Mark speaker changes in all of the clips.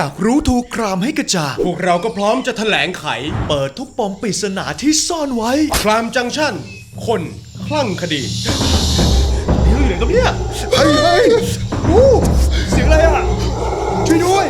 Speaker 1: อยากรู้ทูครามให้กระจ่าง
Speaker 2: พวกเราก็พร้อมจะแถลงไข
Speaker 1: เปิดทุกปมปริศนาที่ซ่อนไว้
Speaker 2: ครามจังชั่น คนคลั่งคดี
Speaker 1: นี่เหลือกับเนี่ยเฮ้ยเฮ้ยโอ้เสียงอะไรอะช่วยด้วย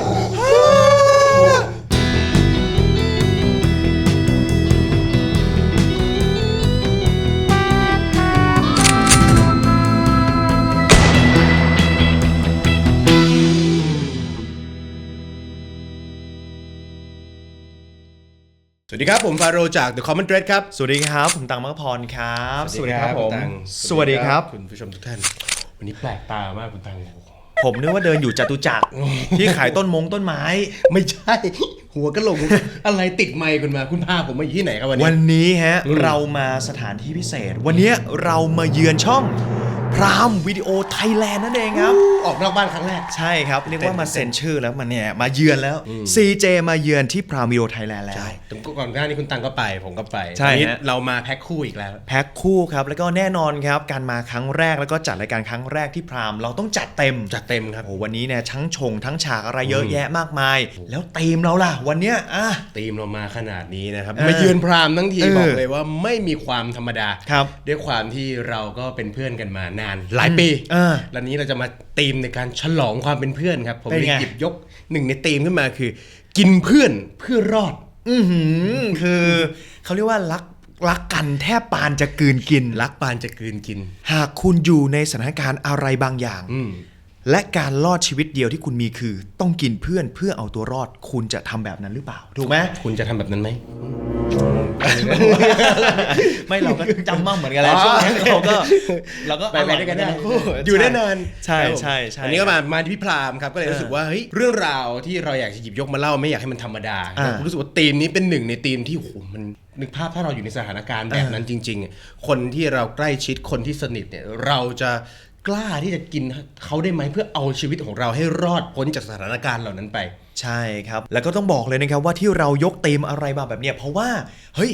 Speaker 2: สวัสดีครับ ผมฟาโรห์จาก The Common Thread ครับ
Speaker 1: สวัสดีครับ ผมตังมังพรครับ
Speaker 2: คุณตัง
Speaker 1: สวัสดีครับ
Speaker 2: คุณผู้ชมทุกท่าน วันนี้แปลกตามากคุณตัง
Speaker 1: ผมนึกว่าเดินอยู่จตุจักรที่ขายต้นมงต้นไม้
Speaker 2: ไม่ใช่ หัวกะโหลกอะไรติดไมค์คุณมา คุณพาผมมาอยู่ที่ไหนครับวันนี้
Speaker 1: วันนี้ฮะ
Speaker 2: อืม
Speaker 1: เรามาสถานที่พิเศษ วันนี้เรามาเยือนช่อง พรามวิดีโอไทยแลนด์นั่นเองครับ
Speaker 2: ออกนอกบ้านครั้งแรก
Speaker 1: ใช่ครับ เรียกว่ามาเซ็นชื่อแล้วมันเนี่ย มาเยือนแล้ว CJ มาเยือนที่พรามวิดีโอไทยแลนด์แล้ว
Speaker 2: ใช่แต่ก่อนหน้านี้คุณตังก็ไป ผมก็ไป
Speaker 1: ใช่
Speaker 2: วันนี้
Speaker 1: ฮะ
Speaker 2: เรามาแพ็คคู่อีกแล้ว
Speaker 1: แพ็คคู่ครับ แล้วก็แน่นอนครับ การมาครั้งแรกแล้วก็จัดรายการครั้งแรกที่พรามเราต้องจัดเต็ม
Speaker 2: จัดเต็มครับ
Speaker 1: โอ้โหวันนี้เนี่ยทั้งชงทั้งฉากอะไรเยอะแยะมากมาย แล้วธีมเราล่ะ วันเนี้ยอะ
Speaker 2: ทีมเรามาขนาดนี้นะครับ
Speaker 1: เออ
Speaker 2: มาเยือนพรามทั้งที
Speaker 1: เออ
Speaker 2: บอกเลยว่าไม่มีความธรรมดา
Speaker 1: ครับ
Speaker 2: ด้วยความที่เราก็เป็นเพื่อนกันมานานหลายปี
Speaker 1: เออ
Speaker 2: แล้วนี้เราจะมาธีมในการฉลองความเป็นเพื่อนครับ ผม
Speaker 1: เป็น
Speaker 2: เลย
Speaker 1: ไง
Speaker 2: หยิบยกหนึ่งในธีมขึ้นมาคือ กินเพื่อนเพื่อรอด
Speaker 1: อือหือคือเขาเรียกว่ารักรักกันแทบปานจะกลืนกิน
Speaker 2: รักปานจะกลืนกิน
Speaker 1: หากคุณอยู่ในสถานการณ์อะไรบางอย่าง
Speaker 2: อืม
Speaker 1: และการรอดชีวิตเดียวที่คุณมีคือ ต้องกินเพื่อนเพื่อเอาตัวรอด คุณจะทำแบบนั้นหรือเปล่า ถูกไหม
Speaker 2: คุณจะทำแบบนั้นไหม
Speaker 1: ไม่เราก็จำมั่งเหมือนกันแหล้ว
Speaker 2: อ๋อ
Speaker 1: ช่วงนี้เราก็เราก็
Speaker 2: ไปไปด้วยกันได้
Speaker 1: ทั้งคู่
Speaker 2: อยู่ได้นาน
Speaker 1: ใช่
Speaker 2: ครับผม
Speaker 1: ใช่ใช่
Speaker 2: อันนี้ก็มามาที่พี่พรามครับก็เลย
Speaker 1: เออ
Speaker 2: รู้สึกว่าเฮ้ยเรื่องราวที่เราอยากจะหยิบยกมาเล่าไม่อยากให้มันธรรมดา
Speaker 1: อ่า
Speaker 2: รู้สึกว่าธีมนี้เป็นหนึ่งในธีมที่โอ้โหมันนึกภาพถ้าเราอยู่ในสถานการณ์แบบนั้นจริงๆอะคนที่เราใกล้ชิดคนที่สนิทเนี่ยเราจะกล้าที่จะกินเขาได้ไหมเพื่อเอาชีวิตของเราให้รอดพ้นจากสถานการณ์เหล่านั้นไป
Speaker 1: ใช่ครับ แล้วก็ต้องบอกเลยนะครับว่าที่เรายกเต็มอะไรมาแบบเนี้ยเพราะว่าเฮ้ย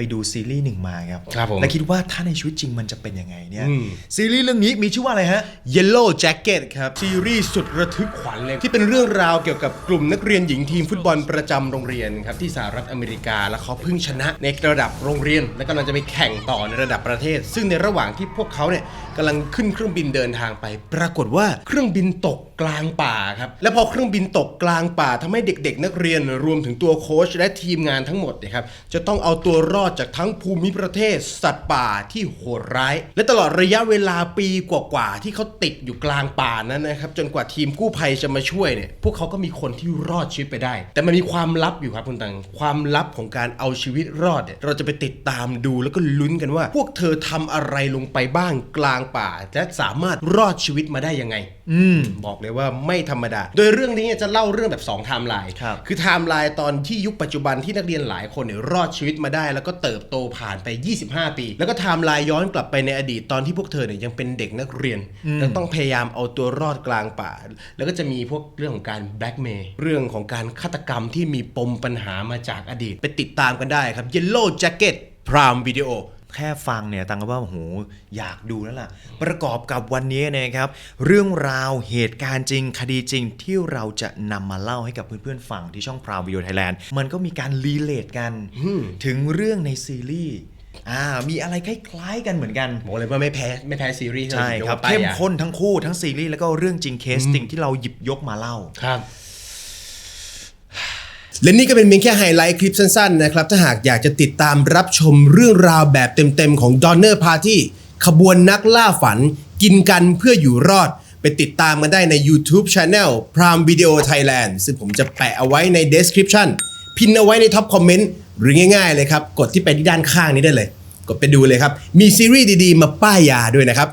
Speaker 1: ไปดูซีรีส์หนึ่งมาครับ
Speaker 2: ครับผม
Speaker 1: และคิดว่าถ้าในชีวิตจริงมันจะเป็นยังไงเนี่ย
Speaker 2: อืม
Speaker 1: ซีรีส์เรื่องนี้มีชื่อว่าอะไรฮะ
Speaker 2: Yellow Jacket ครับ ซีรีส์สุดระทึกขวัญเลย ที่เป็นเรื่องราวเกี่ยวกับกลุ่มนักเรียนหญิงทีมฟุตบอลประจำโรงเรียนครับที่สหรัฐอเมริกา แล้วเขาเพิ่งชนะในระดับโรงเรียน และกำลังจะไปแข่งต่อในระดับประเทศ ซึ่งในระหว่างที่พวกเขาเนี่ยกำลังขึ้นเครื่องบินเดินทางไป ปรากฏว่าเครื่องบินตกกลางป่าครับและพอเครื่องบินตกกลางป่าทำให้เด็ก ๆ นักเรียนรวมถึงตัวโค้ชและทีมงานทั้งหมดเนยครับจะต้องเอาตัวรอดจากทั้งภูมิประเทศ สัตว์ป่าที่โหดร้าย และตลอดระยะเวลาปีกว่าๆที่เขาติดอยู่กลางป่านั้นนะครับจนกว่าทีมกู้ภัยจะมาช่วยเนี่ยพวกเขาก็มีคนที่รอดชีวิตไปได้ แต่มันมีความลับอยู่ครับคุณตังความลับของการเอาชีวิตรอดเนี่ยเราจะไปติดตามดูแล้วก็ลุ้นกันว่า พวกเธอทำอะไรลงไปบ้างกลางป่าและสามารถรอดชีวิตมาได้ยังไง
Speaker 1: อืม
Speaker 2: บอกเลยว่าไม่ธรรมดา โดยเรื่องนี้จะเล่าเรื่องแบบ2ไทม์ไลน์
Speaker 1: ครับ
Speaker 2: คือไทม์ไลน์ตอนที่ยุคปัจจุบันที่นักเรียนหลายคนเนี่ยรอดชีวิตมาได้ แล้วก็เติบโตผ่านไป 25 ปี แล้วก็ไทม์ไลน์ย้อนกลับไปในอดีตตอนที่พวกเธอเนี่ยยังเป็นเด็กนักเรียนแล้วต้องพยายามเอาตัวรอดกลางป่า แล้วก็จะมีพวกเรื่องของการแบล็กเมย์เรื่องของการฆาตกรรมที่มีปมปัญหามาจากอดีต ไปติดตามกันได้ครับ Yellow Jacket Prime Video
Speaker 1: แค่ฟังเนี่ยตังก็ว่าโอ้โหอยากดูแล้วล่ะ ประกอบกับวันนี้นะครับ เรื่องราวเหตุการณ์จริง คดีจริงที่เราจะนำมาเล่าให้กับเพื่อนๆฟังที่ช่องพราววิดีโอไทยแลนด์มันก็มีการรีเลทกัน ถึงเรื่องในซีรีส์อ่ามีอะไรคล้ายๆกันเหมือนกัน
Speaker 2: บอกเลยว่าไม่แพ้ไม่แพ้ซีรีส์ที่เรา
Speaker 1: ใช่
Speaker 2: หยิยก
Speaker 1: ครับ
Speaker 2: มาป้าย
Speaker 1: เข้ม
Speaker 2: ยา
Speaker 1: ข้นทั้งคู่ทั้งซีรีส์แล้วก็เรื่องจริงเคสจริงที่เราหยิบยกมาเล่า
Speaker 2: ครับ และนี่ก็เป็นเพียงแค่ไฮไลท์คลิปสั้นๆนะครับ ถ้าหากอยากจะติดตามรับชมเรื่องราวแบบเต็มๆ ของ Donner Party ขบวนนักล่าฝัน กินกันเพื่ออยู่รอด ไปติดตามกันได้ใน YouTube Channel Prime Video Thailand ซึ่งผมจะแปะเอาไว้ใน Description พินเอาไว้ในท็อปคอมเมนต์หรือง่าย ๆ เลยครับ กดที่ไปที่ด้านข้างนี้ได้เลย กดไปดูเลยครับ มีซีรีส์ดีๆ มาป้ายยาด้วยนะครับ